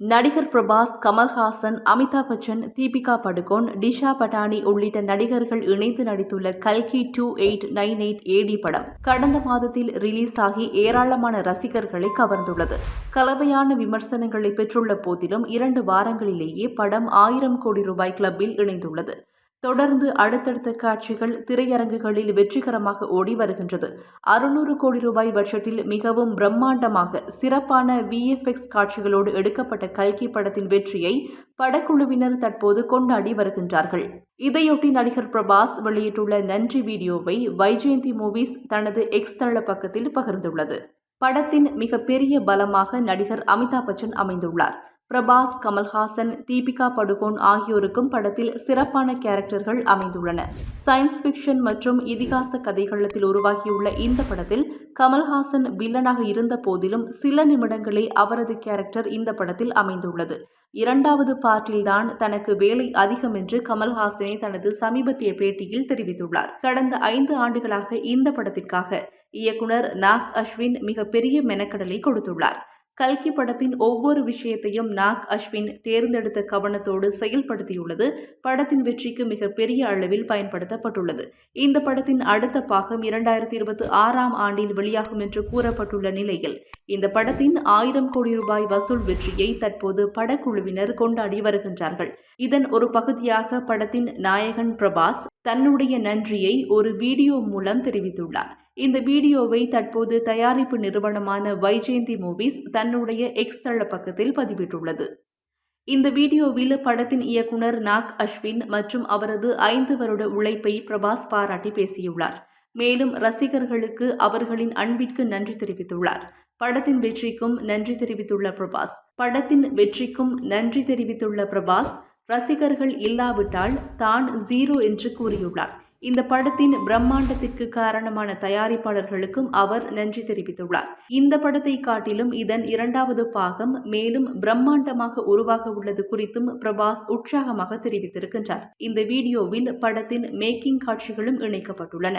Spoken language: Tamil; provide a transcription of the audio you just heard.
நடிகர் பிரபாஸ் கமல்ஹாசன் அமிதாப் பச்சன் தீபிகா படுகோன் டிஷா பட்டானி உள்ளிட்ட நடிகர்கள் இணைந்து நடித்துள்ள கல்கி two eight nine eight AD படம் கடந்த மாதத்தில் ரிலீஸ் ஆகி ஏராளமான ரசிகர்களை கவர்ந்துள்ளது. கலவையான விமர்சனங்களை பெற்றுள்ள போதிலும் இரண்டு வாரங்களிலேயே படம் ஆயிரம் கோடி ரூபாய் கிளப்பில் இணைந்துள்ளது. தொடர்ந்து அடுத்தடுத்த காட்சிகள் திரையரங்குகளில் வெற்றிகரமாக ஓடி வருகின்றது. அறுநூறு கோடி ரூபாய் பட்ஜெட்டில் மிகவும் பிரம்மாண்டமாக சிறப்பான விஎஃப்எக்ஸ் காட்சிகளோடு எடுக்கப்பட்ட கல்கி படத்தின் வெற்றியை படக்குழுவினர் தற்போது கொண்டாடி வருகின்றார்கள். இதையொட்டி நடிகர் பிரபாஸ் வெளியிட்டுள்ள நன்றி வீடியோவை வைஜெயந்தி மூவிஸ் தனது எக்ஸ் தள பக்கத்தில் பகிர்ந்துள்ளது. படத்தின் மிகப்பெரிய பலமாக நடிகர் அமிதாப் பச்சன் அமைந்துள்ளார். பிரபாஸ் கமல்ஹாசன் தீபிகா படுகோன் ஆகியோருக்கும் படத்தில் சிறப்பான கேரக்டர்கள் அமைந்துள்ளன. சயின்ஸ் ஃபிக்ஷன் மற்றும் இதிகாச கதைகளத்தில் உருவாகியுள்ள இந்த படத்தில் கமல்ஹாசன் வில்லனாக இருந்த போதிலும் சில நிமிடங்களே அவரது கேரக்டர் இந்த படத்தில் அமைந்துள்ளது. இரண்டாவது பார்ட்டில்தான் தனக்கு வேலை அதிகம் என்று கமல்ஹாசனை தனது சமீபத்திய பேட்டியில் தெரிவித்துள்ளார். கடந்த ஐந்து ஆண்டுகளாக இந்த படத்திற்காக இயக்குனர் நாக் அஸ்வின் மிகப்பெரிய மெனக்கடலை கொடுத்துள்ளார். கல்கி படத்தின் ஒவ்வொரு விஷயத்தையும் நாக் அஸ்வின் தேர்ந்தெடுத்த கவனத்தோடு செயல்படுத்தியுள்ளது. படத்தின் வெற்றிக்கு மிக பெரிய அளவில் பயன்படுத்தப்பட்டுள்ளது. இந்த படத்தின் அடுத்த பாகம் இரண்டாயிரத்தி இருபத்தி ஆறாம் ஆண்டில் வெளியாகும் என்று கூறப்பட்டுள்ள நிலையில் இந்த படத்தின் ஆயிரம் கோடி ரூபாய் வசூல் வெற்றியை தற்போது படக்குழுவினர் கொண்டாடி வருகின்றார்கள். இதன் ஒரு பகுதியாக படத்தின் நாயகன் பிரபாஸ் தன்னுடைய நன்றியை ஒரு வீடியோ மூலம் தெரிவித்துள்ளார். இந்த வீடியோவை தற்போது தயாரிப்பு நிறுவனமான வைஜெயந்தி மூவிஸ் தன்னுடைய எக்ஸ் தள பக்கத்தில் பதிவிட்டுள்ளது. இந்த வீடியோவில் படத்தின் இயக்குனர் நாக் அஸ்வின் மற்றும் அவரது ஐந்து வருட உழைப்பை பிரபாஸ் பாராட்டி பேசியுள்ளார். மேலும் ரசிகர்களுக்கு அவர்களின் அன்பிற்கு நன்றி தெரிவித்துள்ளார். படத்தின் வெற்றிக்கும் நன்றி தெரிவித்துள்ள பிரபாஸ். படத்தின் வெற்றிக்கும் நன்றி தெரிவித்துள்ள பிரபாஸ் ரசிகர்கள் இல்லாவிட்டால் தான் ஜீரோ என்று கூறியுள்ளார். இந்த படத்தின் பிரம்மாண்டத்திற்கு காரணமான தயாரிப்பாளர்களுக்கும் அவர் நன்றி தெரிவித்துள்ளார். இந்த படத்தை காட்டிலும் இதன் இரண்டாவது பாகம் மேலும் பிரம்மாண்டமாக உருவாக உள்ளது குறித்தும் பிரபாஸ் உற்சாகமாக தெரிவித்திருக்கின்றார். இந்த வீடியோவில் படத்தின் மேக்கிங் காட்சிகளும் இணைக்கப்பட்டுள்ளன.